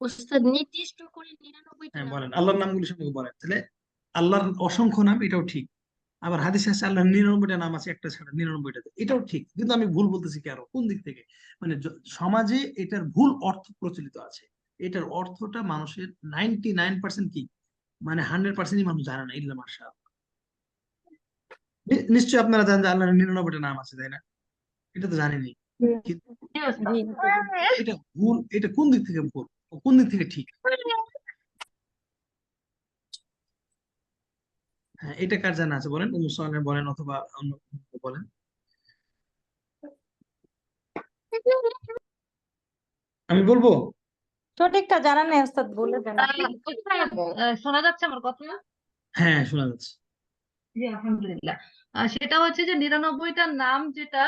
ওস্তাদ নির্দিষ্ট করে হ্যাঁ বলেন আল্লাহর নামগুলো সম্পর্কে বলেন। তাহলে আল্লাহর অসংখ্য নাম এটাও ঠিক। আবার হাদিসে আছে আল্লাহর নিরানব্বইটা নাম আছে একটা ছাড়া নিরানব্বইটা এটাও ঠিক। কিন্তু আমি ভুল বলতেছি কি আরও? কোন দিক থেকে? মানে সমাজে এটার ভুল অর্থ প্রচলিত আছে। এটার অর্থটা মানুষের নাইনটি নাইন পার্সেন্ট কি? মানে হান্ড্রেড পার্সেন্টই মানুষ জানে না ইল্লা মার্শা নিশ্চয়ই আপনারা জানেন যে আল্লাহর নিরানব্বইটা নাম আছে তাই না? এটা তো জানেনি কিন্তু এটা ভুল এটা কোন দিক থেকে ভুল? কোন দিক থেকে ঠিক? হ্যাঁ এটা কার জানা আছে বলেন? সালেহ বলেন অথবা অন্য বলেন। আমি বলব? সঠিকটা জানা নেই ওস্তাদ বলে দেন। শোনা যাচ্ছে আমার কথা? হ্যাঁ শোনা যাচ্ছে। জি আলহামদুলিল্লাহ। সেটা হচ্ছে যে নিরানব্বইটা নাম যেটা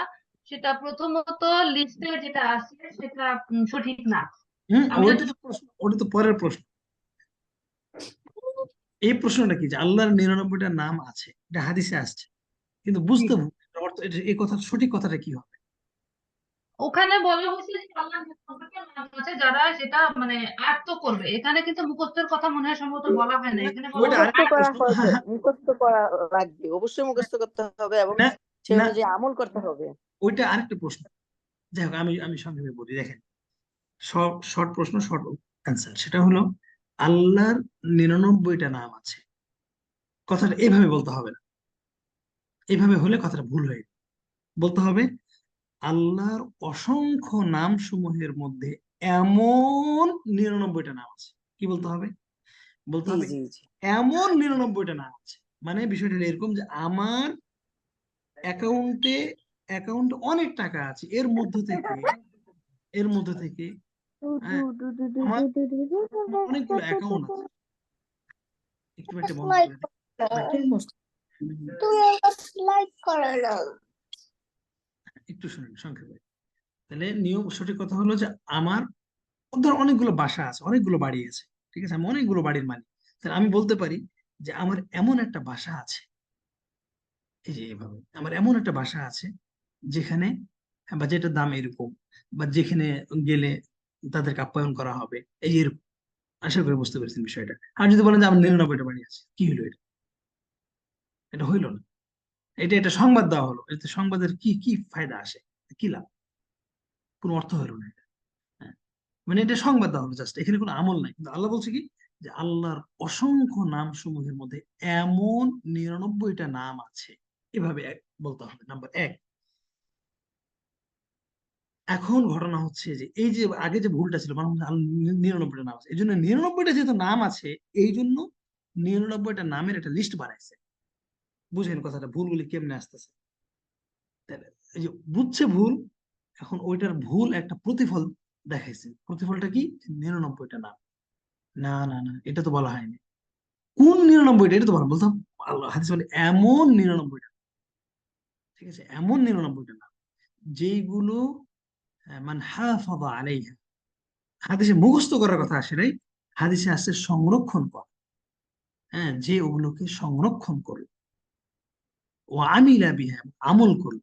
সেটা প্রথমত লিস্টে যেটা আছে সেটা সঠিক না। হুম আমি ওইটা তো প্রশ্ন ওটা তো পরের প্রশ্ন। এই প্রশ্নটা কি যে আল্লাহর নিরানব্বইটা নাম আছে এটা হাদিসে আসছে কিন্তু বুঝতে অর্থ এই কথা সঠিক কথাটা কি হবে? ওখানে বলা হয়েছে যে আল্লাহর নাম আছে যারা সেটা মানে আয়ত্ত করবে। এখানে কিন্তু মুখস্থের কথা মনে হয় সম্ভবত বলা হয় না এখানে বলা হয়। মুখস্থ করা লাগবে অবশ্যই মুখস্থ করতে হবে এবং না সে অনুযায়ী আমল করতে হবে। ওইটা আরেকটা প্রশ্ন। যাই হোক আমি আমি সংক্ষেপে বলি দেখেন শর্ট প্রশ্ন শর্ট অ্যান্সার সেটা হলো আল্লাহর নিরানব্বইটা নাম আছে। কথাটা এইভাবে বলতে হবে না। এইভাবে হলে কথাটা ভুল হয়ে। বলতে হবে আল্লাহর অসংখ্য নাম সমূহের মধ্যে এমন নিরানব্বইটা নাম আছে। কি বলতে হবে? বলতে হবে এমন নিরানব্বইটা নাম আছে। মানে বিষয়টা এরকম যে আমার অ্যাকাউন্টে অ্যাকাউন্টে অনেক টাকা আছে। এর মধ্য থেকে এর মধ্য থেকে অনেকগুলো অ্যাকাউন্ট আছে একটু একটা বন্ধ একটু শুনুন সংক্ষেপে তাহলে নিয়ম সঠিক কথা হলো যে আমার ধর অনেকগুলো বাসা আছে অনেকগুলো বাড়ি আছে ঠিক আছে আমি অনেকগুলো বাড়ির মালিক তাহলে আমি বলতে পারি যে আমার এমন একটা বাসা আছে এই যে এভাবে আমার এমন একটা বাসা আছে যেখানে বা যেটার দাম এরকম বা যেখানে গেলে তাদেরকে আপ্যায়ন করা হবে। এই যে আশা করি বুঝতে পেরেছেন বিষয়টা। আর যদি বলেন যে আমার নিরানব্বইটা বাড়ি আছে, কি হলো এটা? এটা হইল না। এটা এটা সংবাদ দেওয়া হলো। এতে সংবাদের কি কি ফায়দা আসে? কি লাভ? কোনো অর্থ হলো না এটা। হ্যাঁ। মানে এটা সংবাদ দেওয়া হলো জাস্ট এখানে কোনো আমল নাই। কিন্তু আল্লাহ বলছে কি? যে আল্লাহর অসংখ্য নাম সমূহের মধ্যে এমন নিরানব্বইটা নাম আছে। এভাবে বলতে হবে। নাম্বার এক এখন ঘটনা হচ্ছে যে, এই যে আগে যে ভুলটা ছিল মানে নিরানব্বইটা নাম আছে, এই জন্য নিরানব্বইটা যেহেতু নাম আছে, এই জন্য নিরানব্বইটা নামের একটা লিস্ট বানাইছে। বুঝেন কথাটা, ভুলগুলি কেমনে আসতেছে? এই যে বুঝছে ভুল, এখন ওইটার ভুল একটা প্রতিফল দেখাইছে। প্রতিফলটা কি? নিরানব্বইটা নাম। না না না, এটা তো বলা হয়নি। কোন নিরানব্বইটা? এটা তো বলা, বলতাম হাদিস বলে এমন নিরানব্বইটা। ঠিক আছে? এমন নিরানব্বইটা নাম, যেইগুলো আহ, মান হাফাযা আলাইহা। হাদিসে মুখস্থ করার কথা আসে নাই। হাদিসে আসছে সংরক্ষণ করা। হ্যাঁ যে ওগুলোকে সংরক্ষণ করল। ও আমিলা বিহা আমল করল।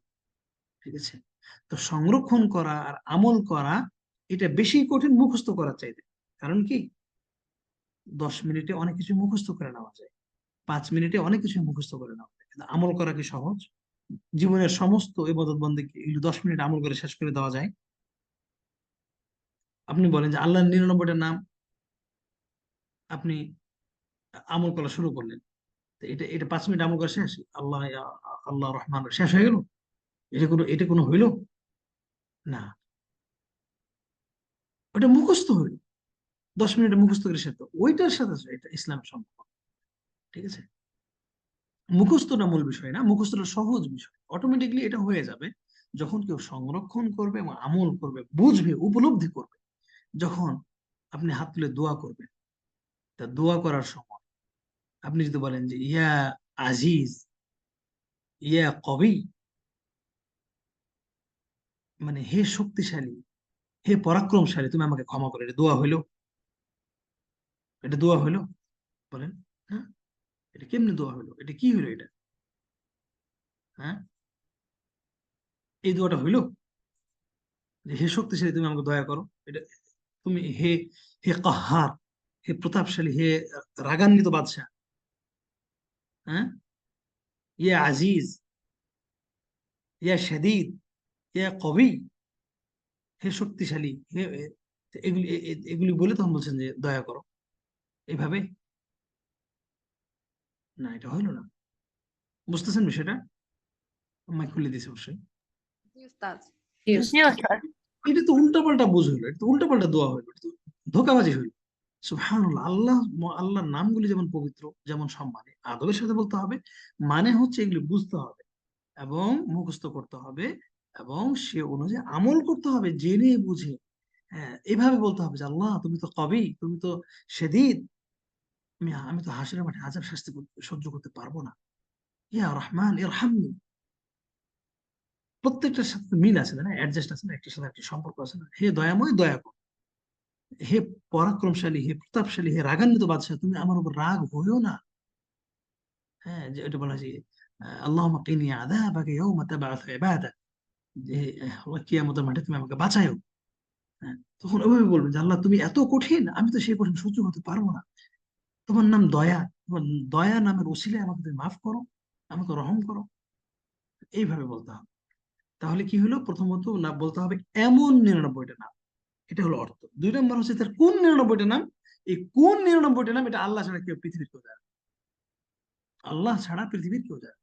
ঠিক আছে? তো সংরক্ষণ করা আর আমল করা এটা বেশি কঠিন মুখস্থ করার চাইতে। কারণ কি? দশ মিনিটে অনেক কিছু মুখস্থ করে নেওয়া যায়। পাঁচ মিনিটে অনেক কিছু মুখস্থ করে নেওয়া যায়। কিন্তু আমল করা কি সহজ? জীবনের সমস্ত ইবাদত বন্দী দশ মিনিট আমল করে শেষ করে দেওয়া যায়। আপনি বলেন যে আল্লাহর নিরানব্বইটা নাম আপনি আমল করা শুরু করলেন। এটা এটা পাঁচ মিনিট আমল করা শেষ? আল্লাহ আল্লাহ রহমান, শেষ হয়ে গেল? এটা কোনো এটা কোনো হইল? না। ওটা মুখস্থ হইল। দশ মিনিটে মুখস্থ করে তো ওইটার সাথে সাথে এটা ইসলাম সম্পর্ক। ঠিক আছে? মুখস্থটা মূল বিষয় না, মুখস্থটা সহজ বিষয়। অটোমেটিকলি এটা হয়ে যাবে যখন কেউ সংরক্ষণ করবে এবং আমল করবে, বুঝবে, উপলব্ধি করবে। যখন আপনি হাত তুলে দোয়া করবেন, তা দোয়া করার সময় আপনি যদি বলেন যে, ইয়া আজিজ, ইয়া কবি মানে হে শক্তিশালী, হে পরাক্রমশালী, তুমি আমাকে ক্ষমা করে দোয়া হইল? এটা দোয়া হইল? বলেন হ্যাঁ এটা কেমনে দোয়া হইল? এটা কি হইল এটা? হ্যাঁ? এই দোয়াটা হইল? যে, হে শক্তিশালী, তুমি আমাকে দয়া করো, এটা তুমি হে হে কাহার হে প্রতাপশালী হে রাগান্বিত বাদশাহ হ্যাঁ? ইয়ে আজিজ ইয়া শাদীদ ইয়া কবি হে শক্তিশালী হে এগুলি এগুলি বলে তখন বলছেন যে দয়া করো। এইভাবে? না এটা হইল না। বুঝতেছেন বিষয়টা? আমায় খুলে দিছে অবশ্যই। এটা তো উল্টাপাল্টা বুঝ হইল, এটা তো উল্টাপাল্টা দোয়া হইল, এটা তো ধোকাবাজি হইল। সুবহানাল্লাহ, আল্লাহ, আল্লাহর নামগুলি যেমন পবিত্র, যেমন সম্মানে, আদবের সাথে বলতে হবে মানে হচ্ছে এগুলি বুঝতে হবে এবং মুখস্থ করতে হবে এবং সে অনুযায়ী আমল করতে হবে, জেনে বুঝে। হ্যাঁ এভাবে বলতে হবে যে, আল্লাহ, তুমি তো কবি, তুমি তো সেদিন আমি তো হাসির মাঠে আজাব শাস্তি সহ্য করতে পারব না। ইয়া রহমান ইরহামনি প্রত্যেকটার সাথে মিল আছে না? অ্যাডজাস্ট আছে না? একটার সাথে একটা সম্পর্ক আছে না? হে দয়াময় দয়া কর হে পরাক্রমশালী, হে প্রতাপশালী, হে রাগান্বিত বাদশাহ, তুমি আমার উপর রাগ হইও না। হ্যাঁ যে বলা যে আল্লাহুম্মা কিনি যে আল্লাহ কিয়ামতের মাঠে তুমি আমাকে বাঁচায়ো। হ্যাঁ তখন ওইভাবে বলবেন যে, আল্লাহ, তুমি এত কঠিন, আমি তো সেই কঠিন সহ্য করতে পারব না। তোমার নাম দয়া, তোমার দয়া নামের ওসিলায় আমাকে তুমি মাফ করো, আমাকে রহম করো। এইভাবে বলতে হবে। তাহলে কি হলো? প্রথমত না বলতে হবে এমন নিরানব্বইটা নাম। এটা হলো অর্থ। দুই নম্বর হচ্ছে তার কোন নিরানব্বইটা নাম? এই কোন নিরানব্বইটা নাম? এটা আল্লাহ ছাড়া কেউ পৃথিবীর কেউ জানে আল্লাহ ছাড়া পৃথিবীর কেউ জানে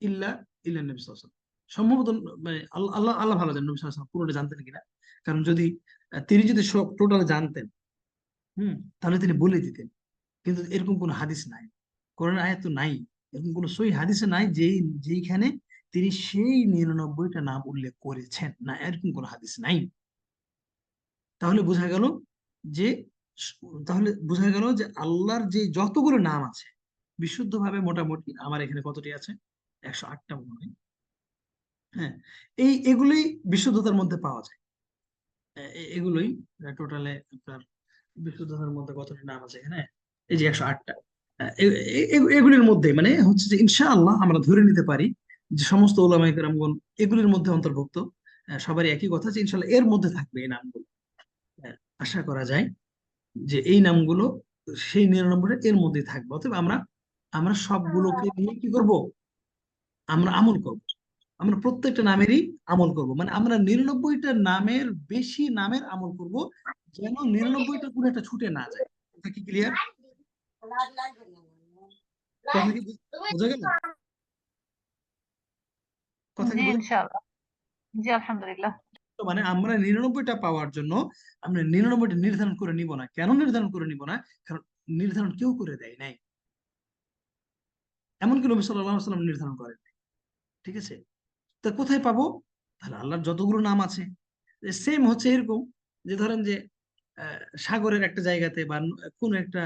ইল্লা ইল্লা নবী ওয়াসাল্লাম। সম্ভবত মানে আল্লাহ আল্লাহ ভালো জানেন নবী ওয়াসাল্লাম পুরোটা জানতেন কিনা কারণ যদি তিনি যদি সব টোটাল জানতেন, হুম, তাহলে তিনি বলে দিতেন। কিন্তু এরকম কোনো হাদিস নাই। কোরআন আয়াত তো নাই। এরকম কোনো সই হাদিসে নাই যেই যেইখানে তিনি সেই নিরানব্বইটা নাম উল্লেখ করেছেন না? এরকম কোনো হাদিস নাই। তাহলে বোঝা গেল যে, তাহলে বোঝা গেল যে আল্লাহর যে যতগুলো নাম আছে, বিশুদ্ধভাবে মোটামুটি আমার এখানে কতটি আছে? একশো আটটা মনে হয়। এই এগুলোই বিশুদ্ধতার মধ্যে পাওয়া যায়। এগুলোই টোটালে আপনার বিশুদ্ধতার মধ্যে কতটি নাম আছে এখানে? এই যে একশো আটটা। এগুলির মধ্যে মানে হচ্ছে যে ইনশাআল্লাহ আমরা ধরে নিতে পারি যে সমস্ত ওলামায়ে কেরামগণ এগুলির মধ্যে অন্তর্ভুক্ত সবারই একই কথা যে ইনশাআল্লাহ এর মধ্যে থাকবে এই নামগুলো। আশা করা যায় যে এই নামগুলো সেই নিরানব্বইটা এর মধ্যে থাকবে। অতএব আমরা আমরা সবগুলোকে নিয়ে কি করব? আমরা আমল করব। আমরা প্রত্যেকটা নামেরই আমল করব। মানে আমরা নিরানব্বইটা নামের বেশি নামের আমল করব যেন নিরানব্বইটা কোনো একটা ছুটে না যায়। এটা কি ক্লিয়ার বোঝা গেল? কথা কি ইনশাআল্লাহ। জি আলহামদুলিল্লাহ। মানে আমরা নিরানব্বইটা পাওয়ার জন্য আমরা নিরানব্বইটা নির্ধারণ করে নিব না। কেন নির্ধারণ করে নিব না? কারণ নির্ধারণ কেউ করে দেয় নাই। এমনকি নবী আলাইহি নির্ধারণ করেন ঠিক আছে? তা কোথায় পাবো? তাহলে আল্লাহর যতগুলো নাম আছে সেম হচ্ছে এরকম যে ধরেন যে আহ, সাগরের একটা জায়গাতে বা কোনো একটা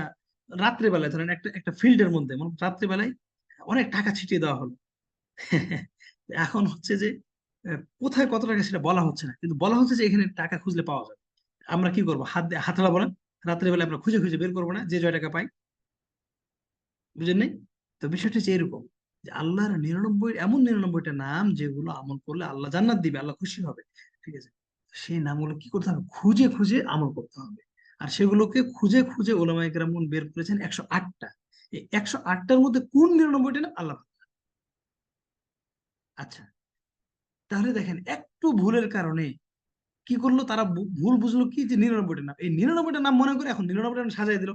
রাত্রেবেলায় ধরেন একটা একটা ফিল্ডের মধ্যে মানে রাত্রেবেলায় অনেক টাকা ছিটিয়ে দেওয়া হলো। এখন হচ্ছে যে কোথায় কত টাকা সেটা বলা হচ্ছে না, কিন্তু বলা হচ্ছে যে এখানে টাকা খুঁজলে পাওয়া যাবে। আমরা কি করব? হাত দিয়ে হাতড়া বলেন রাত্রেবেলা আমরা খুঁজে খুঁজে বের করব না, যে জয় টাকা পাই। বুঝেন নাই? তো বিষয়টা হচ্ছে এরকম, যে আল্লাহর নিরানব্বই, এমন নিরানব্বইটা নাম যেগুলো আমল করলে আল্লাহ জান্নাত দিবে, আল্লাহ খুশি হবে, ঠিক আছে? সেই নামগুলো কি করতে হবে? খুঁজে খুঁজে আমল করতে হবে। আর সেগুলোকে খুঁজে খুঁজে ওলামায়ে কেরামগণ বের করেছেন একশো আটটা। এই একশো আটটার মধ্যে কোন নিরানব্বইটা নাম আল্লাহ। আচ্ছা। তাহলে দেখেন একটু ভুলের কারণে কি করল? তারা ভুল বুঝলো কি? যে নিরানব্বইটা নাম। এই নিরানব্বইটা নাম মনে করে এখন নিরানব্বইটা নাম সাজাই দিল।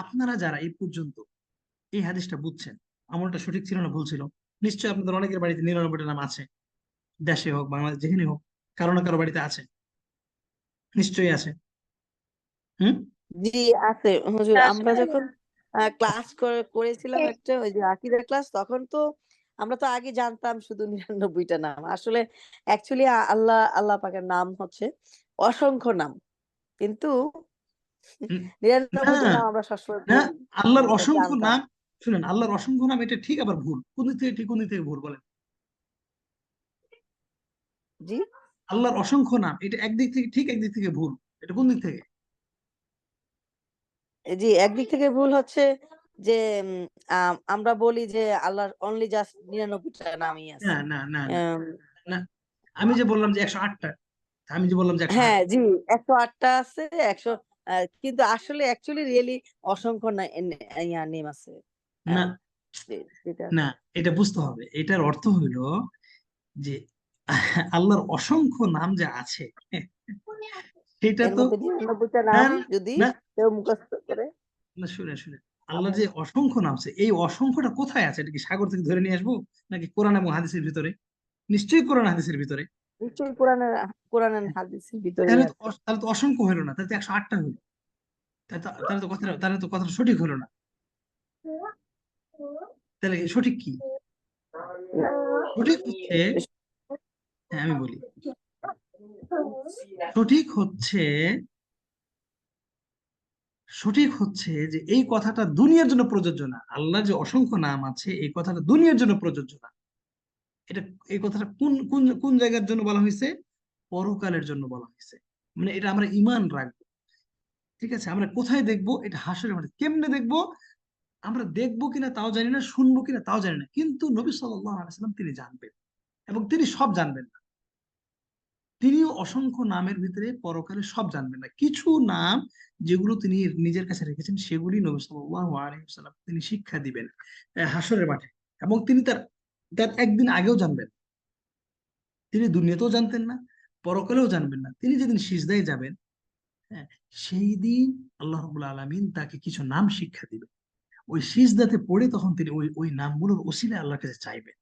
আপনারা যারা এই পর্যন্ত এই হাদিসটা বুঝছেন আমলটা সঠিক ছিল না ভুল ছিল নিশ্চয়ই আপনাদের অনেকের বাড়িতে নিরানব্বইটা নাম আছে। দেশে হোক বাংলাদেশ যেখানে হোক কারও না কারও বাড়িতে আছে। নিশ্চয়ই আছে। হুম? জি আছে। হুজুর আমরা যখন ক্লাস করেছিলাম একটা ওই যে আকিদা ক্লাস তখন তো আমরা তো আগে জানতাম শুধু নিরানব্বইটা নাম। আসলে অ্যাকচুয়ালি আল্লাহ আল্লাহ পাকের নাম হচ্ছে অসংখ্য নাম। কিন্তু নিরানব্বইটা নাম আমরা সবসময় আল্লাহর এটা অসংখ্য নাম শুনেন আল্লাহর অসংখ্য নাম এটা ঠিক আবার ভুল। কোন দিক থেকে ঠিক কোন দিক থেকে ভুল বলেন? জি? আল্লাহর অসংখ্য নাম এটা একদিক থেকে ঠিক একদিক থেকে ভুল। এটা কোন দিক থেকে? জি একদিক থেকে ভুল হচ্ছে যে আমরা বলি যে আল্লাহর অনলি জাস্ট নিরানব্বইটা নামই আছে। না না না না। আমি যে বললাম যে একশো আটটা আমি যে বললাম যে হ্যাঁ জি একশো আটটা আছে একশো কিন্তু আসলে অ্যাকচুয়ালি রিয়েলি অসংখ্য না- ইয়া নেম আছে। না আহ, যে- যেটা না এটা বুঝতে হবে। এটার অর্থ হইল যে আল্লাহর অসংখ্য নাম যে আছে সেটা তো মধ্যে নিরানব্বইটা না নাম না। যদি কেউ মুখস্থ করে। না শুনে শুনে। আল্লাহর যে অসংখ্য নাম আছে এই অসংখ্যটা কোথায় আছে? এটা কি সাগর থেকে ধরে নিয়ে আসব? নাকি কোরআন এবং হাদিসের ভিতরে? নিশ্চয়ই কোরআন হাদিসের ভিতরে। নিশ্চয়ই কোরআনের কোরআনের হাদিসের ভিতরে তাহলে তো অসংখ্য হলো না তাহলে তো একশো আটটা হলো। তাহলে তো তাহলে তো কথাটা তাহলে তো কথাটা সঠিক হলো না। তাহলে সঠিক কি? সঠিক হচ্ছে হ্যাঁ আমি বলি। সঠিক হচ্ছে সঠিক হচ্ছে যে এই কথাটা দুনিয়ার জন্য প্রযোজ্য না। আল্লাহ যে অসংখ্য নাম আছে, এই কথাটা দুনিয়ার জন্য প্রযোজ্য না। এটা, এই কথাটা কোন কোন কোন জায়গার জন্য বলা হয়েছে? পরকালের জন্য বলা হয়েছে। মানে এটা আমরা ইমান রাখব। ঠিক আছে? আমরা কোথায় দেখব? এটা হাসরের মাঠে। কেমনে দেখব? আমরা দেখব কিনা তাও জানি না, শুনব কিনা তাও জানি না। কিন্তু নবী সাল্লাম তিনি জানবেন এবং তিনি সব জানবেন না। তিনিও অসংখ্য নামের ভিতরে পরকালে সব জানবেন না। কিছু নাম যেগুলো তিনি নিজের কাছে রেখেছেন, সেগুলি নবী ওয়াসাল্লাম তিনি শিক্ষা দিবেন হাসরের মাঠে। এবং তিনি তার তার একদিন আগেও জানবেন। তিনি দুনিয়াতেও জানতেন না, পরকালেও জানবেন না। তিনি যেদিন সিজদায় যাবেন হ্যাঁ সেই দিন আল্লাহ রাব্বুল আলামিন তাকে কিছু নাম শিক্ষা দিবেন। ওই সিজদাতে পড়ে তখন তিনি ওই ওই নামগুলোর ওসিলায় আল্লাহর কাছে চাইবেন।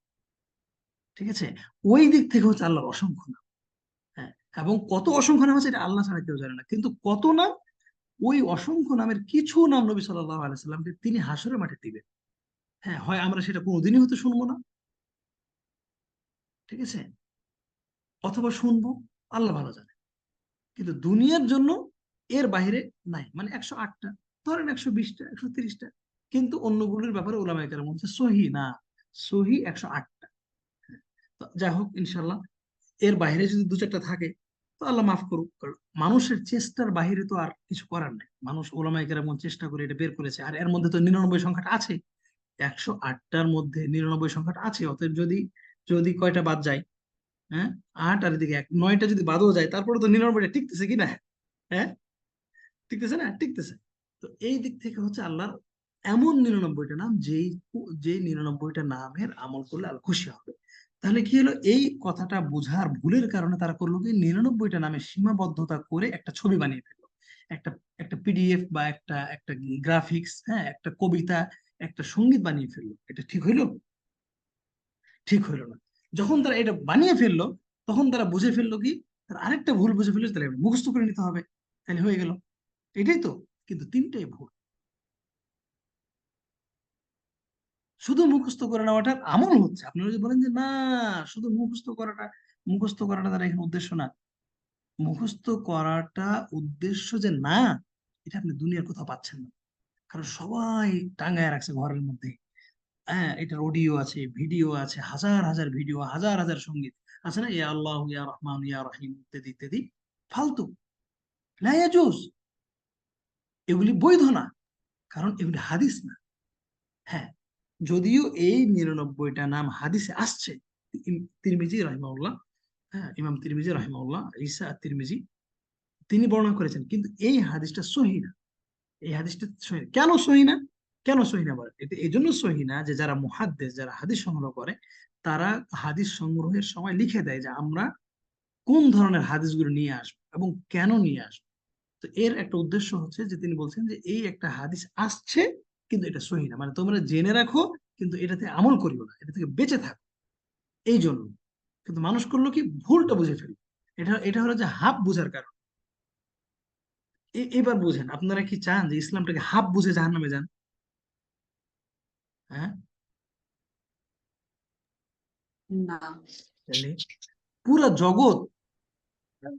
ঠিক আছে? ওই দিক থেকে হচ্ছে আল্লাহর অসংখ্য নাম। এবং কত অসংখ্য নাম আছে এটা আল্লাহ ছাড়া কেউ জানে না। কিন্তু কত নাম? ওই অসংখ্য নামের কিছু নাম নবী সাল্লাল্লাহু আলাইহি সাল্লামকে তিনি হাসরের মাঠে দিবেন। হ্যাঁ হয় আমরা সেটা কোনোদিনই হয়তো শুনব না। ঠিক আছে? অথবা শুনব, আল্লাহ ভালো জানে। কিন্তু দুনিয়ার জন্য এর বাইরে নাই। মানে একশো আটটা, ধরেন একশো বিশটা, একশো তিরিশটা। কিন্তু অন্যগুলোর ব্যাপারে ওলামায়ে কেরাম বলছে সহি না, সহি একশো আটটা। যাই হোক ইনশাল্লাহ এর বাইরে যদি দু চারটা থাকে তো আল্লাহ মাফ করুক মানুষের চেষ্টার বাহিরে তো আর কিছু করার নাই। মানুষ ওলামায়ে কেরাম চেষ্টা করে এটা বের করেছে। আর এর মধ্যে তো নিরানব্বই সংখ্যাটা আছে। একশো আটটার মধ্যে নিরানব্বই সংখ্যাটা আছে। অতএব যদি যদি কয়টা বাদ যায়? হ্যাঁ? আট আর এদিকে এক, নয়টা যদি বাদও যায়, তারপরে তো নিরানব্বইটা টিকতেছে কি না হ্যাঁ? টিকতেছে না? টিকতেছে। তো এই দিক থেকে হচ্ছে আল্লাহর এমন নিরানব্বইটা নাম, যেই যে নিরানব্বইটা নামের আমল করলে আল্লাহ খুশি হবে। তাহলে কি হলো? এই কথাটা বোঝার ভুলের কারণে তারা করল কি? নিরানব্বইটা নামে সীমাবদ্ধতা করে একটা ছবি বানিয়ে ফেলল। একটা একটা পিডিএফ বা একটা একটা গ্রাফিক্স হ্যাঁ একটা কবিতা, একটা সংগীত বানিয়ে ফেলল। এটা ঠিক হইল? ঠিক হইল না। যখন তারা এটা বানিয়ে ফেলল, তখন তারা বুঝে ফেলল কি? তারা আরেকটা ভুল বুঝে ফেলল, তাহলে মুখস্থ করে নিতে হবে। তাহলে হয়ে গেল। এটাই তো। কিন্তু তিনটাই ভুল। শুধু মুখস্থ করে নেওয়াটার আমল হচ্ছে। আপনারা যদি বলেন যে, না, শুধু মুখস্থ করাটা মুখস্থ করাটা তার এখানে উদ্দেশ্য না। মুখস্থ করাটা উদ্দেশ্য যে না, এটা আপনি দুনিয়ার কোথাও পাচ্ছেন না। কারণ সবাই টাঙ্গায় রাখছে ঘরের মধ্যে। হ্যাঁ এটার অডিও আছে ভিডিও আছে, হাজার হাজার ভিডিও হাজার হাজার সংগীত আছে না? ইয়া আল্লাহ, ইয়া রহমান, ইয়া রহিম, ইত্যাদি ইত্যাদি। ফালতু। লা ইয়াজুজ। এগুলি বৈধ না। কারণ এগুলি হাদিস না। হ্যাঁ যদিও এই নিরানব্বইটা নাম হাদিসে আসছে তিরমিজি রহিমাউল্লাহ হ্যাঁ ইমাম তিরমিজি রহিমাউল্লাহ ঈসা তিরমিজি, তিনি বর্ণনা করেছেন, কিন্তু এই হাদিসটা সহি না। এই হাদিসটা সহি কেন সহি না? কেন সহি না বলে? এটা এই জন্য সহি না যে যারা মুহাদ্দিস, যারা হাদিস সংগ্রহ করে, তারা হাদিস সংগ্রহের সময় লিখে দেয় যে আমরা কোন ধরনের হাদিসগুলো নিয়ে আসব এবং কেন নিয়ে আসব। তো এর একটা উদ্দেশ্য হচ্ছে যে তিনি বলছেন যে এই একটা হাদিস আসছে কিন্তু এটা সহি না। মানে তোমরা জেনে রাখো কিন্তু এটাতে আমল করিও না। এটা থেকে বেঁচে থাকো। এই জন্য কিন্তু মানুষ করল কি? ভুলটা বুঝে ফেলল। এটা এটা হলো যে হাফ বুঝার কারণ। এবার বুঝেন আপনারা কি চান যে ইসলামটাকে হাফ বুঝে জাহান্নামে যান? হ্যাঁ? পুরা জগৎ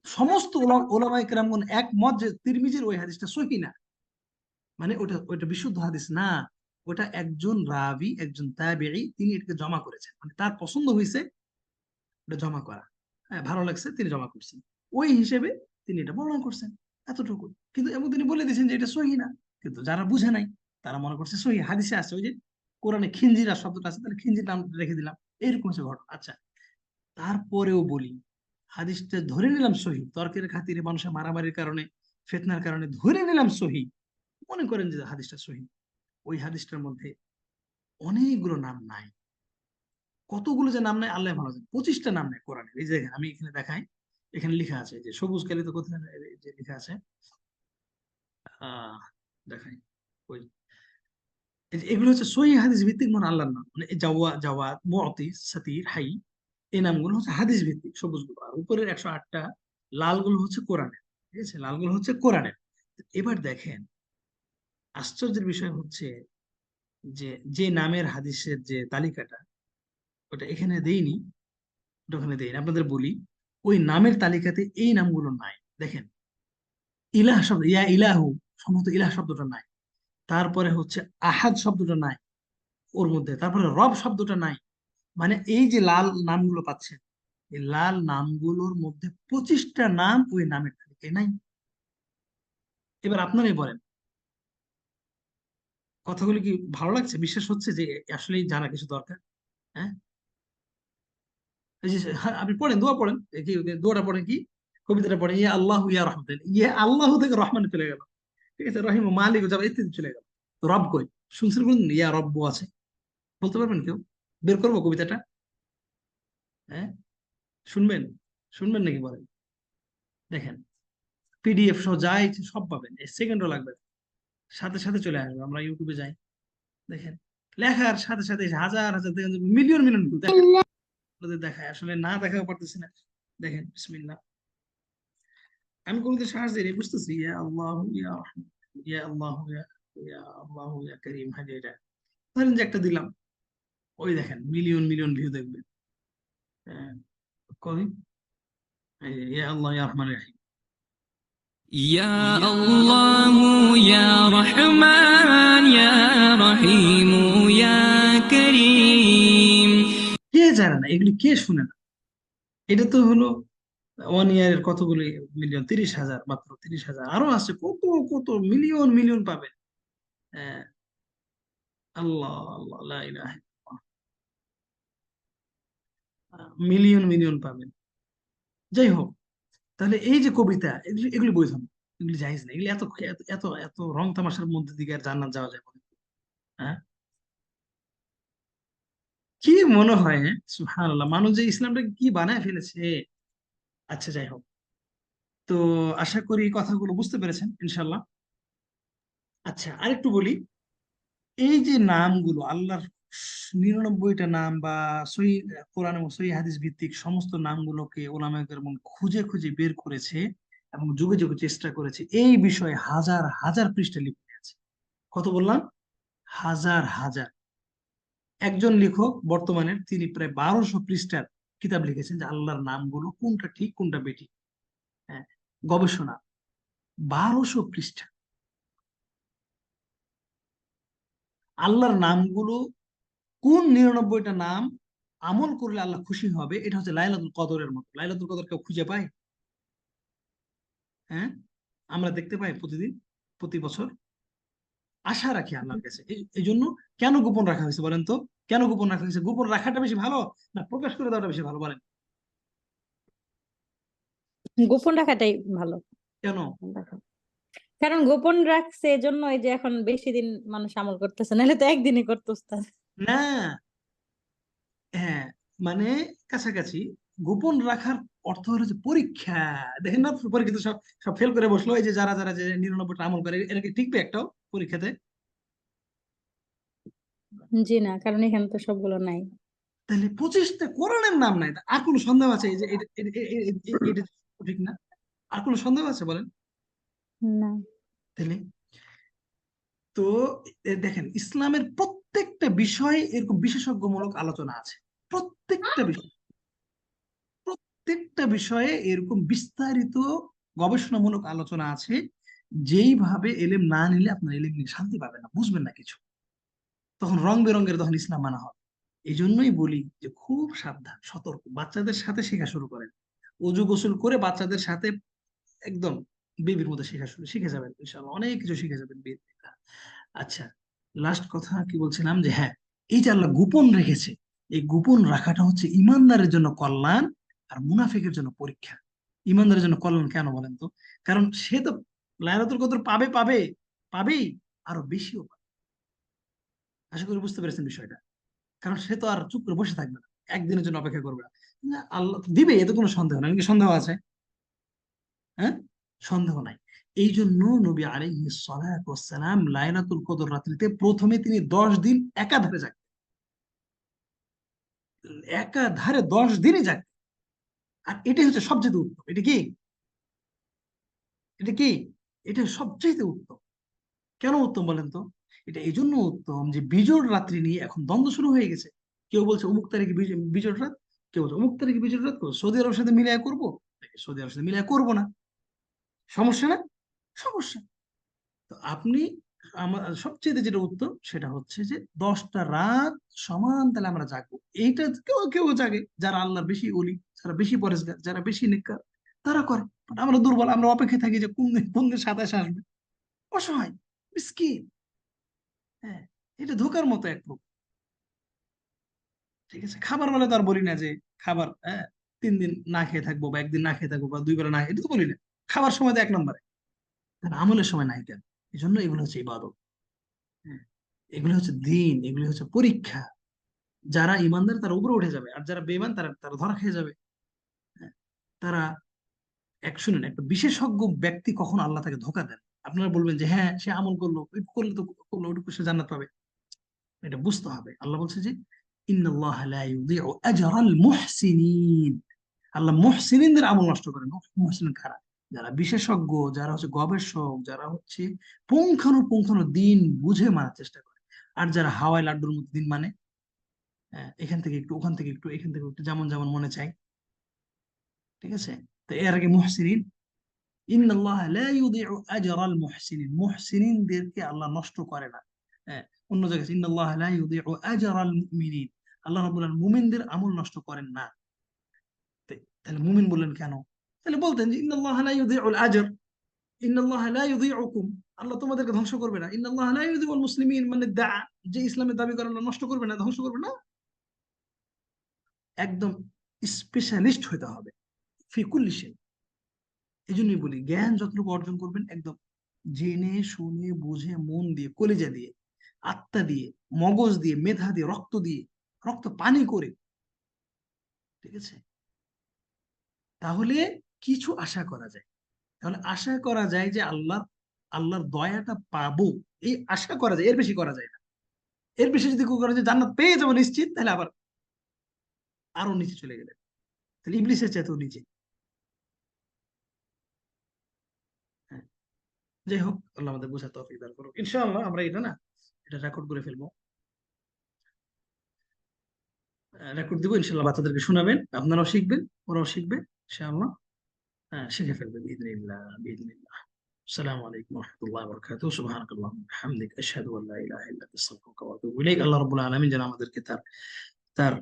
সমস্ত ওলা- ওলামায়ে কেরামগণ একমত যে তিরমিজির ওই হাদিসটা সহি না। মানে ওটা ওটা বিশুদ্ধ হাদিস না। ওটা একজন রাবি, একজন তাবেঈ, তিনি এটাকে জমা করেছেন। মানে তার পছন্দ হয়েছে ওটা জমা করা। হ্যাঁ ভালো লাগছে, তিনি জমা করছেন। ওই হিসেবে তিনি এটা বর্ণনা করছেন এতটুকু। কিন্তু এবং তিনি বলে দিয়েছেন যে এটা সহি না। কিন্তু যারা বুঝে নাই, তারা মনে করছে সহি। হাদিসে আছে ওই যে, কোরআনে খিঞ্জিরা শব্দটা আছে, তাহলে খিঞ্জির নাম রেখে দিলাম। এইরকম হচ্ছে ঘটনা। আচ্ছা তারপরেও বলি, হাদিসটা ধরে নিলাম সহি। তর্কের খাতিরে মানুষের মারামারির কারণে, ফেতনার কারণে ধরে নিলাম সহি। মনে করেন যে হাদিসটা সহি। ওই হাদিসটার মধ্যে অনেকগুলো নাম নাই। কতগুলো যে নাম নাই, আল্লাহ ভালো জানে। পঁচিশটা নাম নাই কোরআনের। এই যে আমি এখানে দেখাই, এখানে লেখা আছে যে সবুজ কালিতে কোথায় এই যে লেখা আছে দেখাই, ওই এগুলো হচ্ছে সহি হাদিস ভিত্তিক মানে আল্লাহর নাম। মানে জাওয়া, জাওয়াত মতি সাতির, হাই, এই নামগুলো হচ্ছে হাদিস ভিত্তিক, সবুজগুলো। আর উপরের একশো আটটা লালগুলো হচ্ছে কোরআনের। ঠিক আছে? লালগুলো হচ্ছে কোরআনের। এবার দেখেন আশ্চর্যের বিষয় হচ্ছে যে যে নামের হাদিসের যে তালিকাটা, ওটা এখানে দেইনি ওখানে দেইনি। আপনাদের বলি, ওই নামের তালিকাতে এই নামগুলো নাই। দেখেন, ইলাহ শব্দ, ইয়া ইলাহু, সম্ভবত ইলাহ শব্দটা নাই। তারপরে হচ্ছে আহাদ শব্দটা নাই ওর মধ্যে। তারপরে রব শব্দটা নাই। মানে এই যে লাল নামগুলো পাচ্ছেন, এই লাল নামগুলোর মধ্যে পঁচিশটা নাম ওই নামের তালিকায় নাই। এবার আপনারাই বলেন কথাগুলো কি ভালো লাগছে? বিশ্বাস হচ্ছে যে আসলেই জানা কিছু দরকার হ্যাঁ? হ্যাঁ, আপনি পড়েন দোয়া পড়েন। দোয়াটা পড়েন কি? কবিতাটা পড়েন ইয়া আল্লাহ ইয়া রহমান। ইয়া আল্লাহ থেকে রহমান চলে গেল। ঠিক আছে? রহিম মালিক যাবে ইত্যাদি চলে গেল। রব কই? শুনছেন বলুন ইয়া রব্ব আছে। বলতে পারবেন কেউ? বের করব কবিতাটা? হ্যাঁ? শুনবেন? শুনবেন নাকি বলেন? দেখেন পিডিএফ সহ যা সব পাবেন। সেকেন্ডও লাগবে। না। সাথে সাথে চলে আসবে আমরা ইউটিউবে যাই দেখেন। লেখার সাথে সাথে হাজার হাজার দেখেন মিলিয়ন মিলিয়ন দেখায় আসলে না দেখাও পারতেছি না। দেখেন বিসমিল্লাহ। আমি কোনদিন সাহস দিই বুঝতেছি। ইয়া আল্লাহ ইয়া ইয়া আল্লাহ ইয়া ইয়া আল্লাহ ইয়া করিম হাজি এটা। ধরেন যে একটা দিলাম ওই দেখেন মিলিয়ন মিলিয়ন ভিউ দেখবেন। হ্যাঁ, কই ইয়া আল্লাহ ইয়া রহমান রাহিম। يا الله يا رحمن يا رحيم يا كريم কে জানে না এগুলি কে শুনে না এটা তো হলো ওয়ান ইয়ারের কতগুলি মিলিয়ন তিরিশ হাজার মাত্র তিরিশ হাজার আরো আছে কত কত মিলিয়ন মিলিয়ন পাবেন হ্যাঁ আল্লাহ আল্লাহ লা ইলাহা ইল্লাল্লাহ। মিলিয়ন মিলিয়ন পাবেন যাই হোক তাহলে এই যে কবিতা, এগুলি এগুলি বৈধ না এগুলি জায়েজ না এগুলি এত এত এত রং তামাশার মধ্যে দিকে আর জান্নাত যাওয়া যায় হ্যাঁ? কি মনে হয়, সুবহানাল্লাহ, মানুষ যে ইসলামটাকে কি বানায় ফেলেছে? আচ্ছা যাই হোক। তো আশা করি কথাগুলো বুঝতে পেরেছেন ইনশাল্লাহ আচ্ছা আরেকটু বলি। এই যে নামগুলো, আল্লাহর নিরানব্বইটা নাম বা সহি, কোরআন এবং সহি হাদিস ভিত্তিক সমস্ত নামগুলোকে ওলামায়ে কেরাম খুঁজে খুঁজে বের করেছে এবং যুগে যুগে চেষ্টা করেছে এই বিষয়ে হাজার হাজার পৃষ্ঠা লিখে আছে কত বললাম? হাজার হাজার। একজন লেখক বর্তমানে তিনি প্রায় বারোশো পৃষ্ঠার কিতাব লিখেছেন যে আল্লাহর নামগুলো কোনটা ঠিক, কোনটা বেটি হ্যাঁ গবেষণা। বারোশো পৃষ্ঠা। আল্লাহর নামগুলো কোন নিরানব্বইটা নাম আমল করলে আল্লাহ খুশি হবে? এটা হচ্ছে লাইলাতুল কদরের মতো। লাইলাতুল কদর কেউ খুঁজে পায়? হ্যাঁ? আমরা দেখতে পাই প্রতিদিন প্রতি বছর। আশা রাখি আল্লাহর কাছে। এই- জন্য কেন গোপন রাখা হয়েছে বলেন তো? কেন গোপন রাখা হয়েছে? গোপন রাখাটা বেশি ভালো না প্রকাশ করে দেওয়াটা বেশি ভালো বলেন? গোপন রাখাটাই ভালো। কেন? কারণ গোপন রাখছে এজন্য এই যে এখন বেশি দিন মানুষ আমল করতেছে নাহলে তো একদিনই করতো না। হ্যাঁ মানে কাছাকাছি। গোপন রাখার অর্থ হলো যে পরীক্ষা। দেখেন না পরীক্ষিত সব সব ফেল করে বসল। এই যে যারা যারা যে নিরানব্বইটা আমল করে এরা কি টিকবে একটাও পরীক্ষাতে? জি না কারণ এখানে তো সবগুলো নাই। তাহলে পঁচিশটা কোরআনের নাম নাই। আর কোনো সন্দেহ আছে এই যে এটা- এটা- এটা- এটা- এটা ঠিক না? আর কোনো সন্দেহ আছে বলেন? না। তাহলে তো দেখেন ইসলামের প্রত্যেকটা বিষয়ে এরকম বিশেষজ্ঞমূলক আলোচনা আছে। প্রত্যেকটা বিষয়। প্রত্যেকটা বিষয়ে এরকম বিস্তারিত গবেষণামূলক আলোচনা আছে যেইভাবে এলেম না নিলে আপনার এলেম নিয়ে শান্তি পাবেন না বুঝবেন না কিছু। তখন রং বেরঙের তখন ইসলাম মানা হবে এই জন্যই বলি যে খুব সাবধান সতর্ক। বাচ্চাদের সাথে শেখা শুরু করেন। অজু গোসল করে বাচ্চাদের সাথে একদম বেবির মতো শেখা শুরু শিখে যাবেন অনেক কিছু শিখে যাবেন বিইذنিল্লাহ। আচ্ছা লাস্ট কথা কি বলছিলাম? যে হ্যাঁ এই যে আল্লাহ গোপন রেখেছে, এই গোপন রাখাটা হচ্ছে ইমানদারের জন্য কল্যাণ আর মুনাফিকের জন্য পরীক্ষা। ইমানদারের জন্য কল্যাণ কেন বলেন তো? কারণ সে তো লাইলাতুল কদর পাবে পাবে, পাবেই, আরও বেশিও পাবে। আশা করি বুঝতে পেরেছেন বিষয়টা। কারণ সে তো আর চুপ করে বসে থাকবে না, একদিনের জন্য অপেক্ষা করবে না। আল্লাহ দিবে, এতে কোনো সন্দেহ নাই। সন্দেহ আছে? হ্যাঁ? সন্দেহ নাই। এই জন্য নবী আলাইহি ওয়াসসালাম লাইলাতুল কদর রাত্রিতে প্রথমে তিনি দশ দিন একাধারে জাগতেন। একাধারে দশ দিনই জাগতেন। আর এটাই হচ্ছে সবচেয়ে উত্তম। এটা কি? এটা কি? এটা সবচেয়ে উত্তম। কেন উত্তম বলেন তো? এটা এই জন্য উত্তম যে বিজোড় রাত্রি নিয়ে এখন দ্বন্দ্ব শুরু হয়ে গেছে। কেউ বলছে অমুক তারিখে বিজ- বিজোড় রাত, কেউ বলছে অমুক তারিখে বিজোড় রাত করব সৌদি আরবের সাথে মিলিয়ে করব? সৌদি আরবের সাথে মিলিয়ে করব না? সমস্যা না? সমস্যা। তো আপনি আমার সবচেয়ে যেটা উত্তম সেটা হচ্ছে যে দশটা রাত সমান তাহলে আমরা জাগবো। এইটা কেউ কেউ জাগে যারা আল্লাহর বেশি অলি যারা বেশি পরেজগার, যারা বেশি নেককার, তারা করে। আমরা দুর্বল, আমরা অপেক্ষায় থাকি যে কোন দিন কোন দিন সাতাশ আসবে। অসহায়, মিসকিন। হ্যাঁ এটা ধোকার মতো এক প্রকার ঠিক আছে? খাবার বেলা তো আর বলি না যে খাবার হ্যাঁ তিন দিন না খেয়ে থাকব বা একদিন না খেয়ে থাকব বা দুই বেলা না এটা তো বলি না। খাবার সময় তো এক নম্বরে। আর আমলের সময় নাই কেন? এই জন্য এগুলো হচ্ছে ইবাদত। এগুলো হচ্ছে দিন এগুলো হচ্ছে পরীক্ষা। যারা ইমানদার তারা উপরে উঠে যাবে আর যারা বেঈমান তারা তারা ধরা খেয়ে যাবে। হ্যাঁ, তারা এক শুনেন একটা বিশেষজ্ঞ ব্যক্তি কখন আল্লাহ তাকে ধোকা দেন আপনারা বলবেন যে হ্যাঁ সে আমল করল করলে তো করল ওইটুকু সে জান্নাত পাবে। এটা বুঝতে হবে। আল্লাহ বলছে যে আল্লাহ মুহসিনিনদের আমল নষ্ট করেন। মুহসিন খারাপ যারা বিশেষজ্ঞ যারা হচ্ছে গবেষক যারা হচ্ছে পুঙ্খানুপুঙ্খানু দিন বুঝে মানার চেষ্টা করে। আর যারা হাওয়ায় লাড্ডুর মতো দিন মানে? হ্যাঁ, এখান থেকে একটু ওখান থেকে একটু এখান থেকে একটু যেমন যেমন মনে চাই ঠিক আছে? তো এর আগে মুহসিনিন মুহসিনিনদেরকে আল্লাহ নষ্ট করে না। হ্যাঁ অন্য জায়গায় ইন্নাল্লাহ লা ইউদিউ আজরাল মুমিনিন। আল্লাহ রাব্বুল মুমিনদের আমল নষ্ট করেন না। তাহলে মুমিন বললেন কেন? বলতেন যে আজর। আল্লাহ তোমাদেরকে ধ্বংস করবে না। মানে দা, যে ইসলামের দাবি করে নষ্ট করবে না, ধ্বংস করবে না। একদম স্পেশালিস্ট হবে। এই জন্যই বলি, জ্ঞান যতটুকু অর্জন করবেন, একদম জেনে, শুনে, বুঝে, মন দিয়ে, কলেজা দিয়ে, আত্মা দিয়ে, মগজ দিয়ে, মেধা দিয়ে, রক্ত দিয়ে, রক্ত পানি করে, ঠিক আছে? তাহলে কিছু আশা করা যায়। তাহলে আশা করা যায় যে আল্লাহ, আল্লাহর দয়াটা পাবো, এই আশা করা যায়, এর বেশি করা যায় না। এর বেশি যদি করা যায় জান্নাত পেয়ে যাব নিশ্চিত, তাহলে আবার আরও নিচে চলে গেলেন। তাহলে ইবলিসের চাইতেও নিচে। হ্যাঁ। যাই হোক, আল্লাহ আমাদের বোঝা তৌফিক দান করুক। ইনশাআল্লাহ আমরা এটা না, এটা রেকর্ড করে ফেলব। রেকর্ড দিব, ইনশাআল্লাহ বাচ্চাদেরকে শোনাবেন, আপনারাও শিখবেন, ওরাও শিখবে, ইনশাআল্লাহ। شكرا باذن الله باذن الله السلام عليكم ورحمه الله وبركاته سبحانك اللهم وبحمدك اشهد ان لا اله الا انت استغفرك واتوب اليك আল্লাহ রাব্বুল আলামিন যেন আমাদেরকে তার তার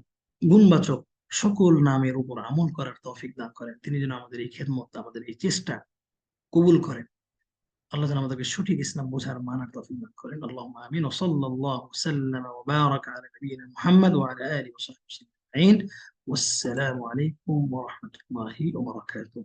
গুণবাচক সকল নামের উপর আমল করার তৌফিক দান করেন তিনি যেন আমাদের এই খেদমত আমাদের এই চেষ্টা কবুল করেন আল্লাহ যেন আমাদেরকে সঠিক ইসলাম বোঝার মানার তৌফিক দান করেন আল্লাহ আমিন ও সাল্লাল্লাহু সাল্লাম ওয়া বারাক আলা নবিয়িনা মুহাম্মদ ওয়া আলা আলিহি ওয়া সাহবিহি আজমাইন والسلام عليكم ورحمه الله وبركاته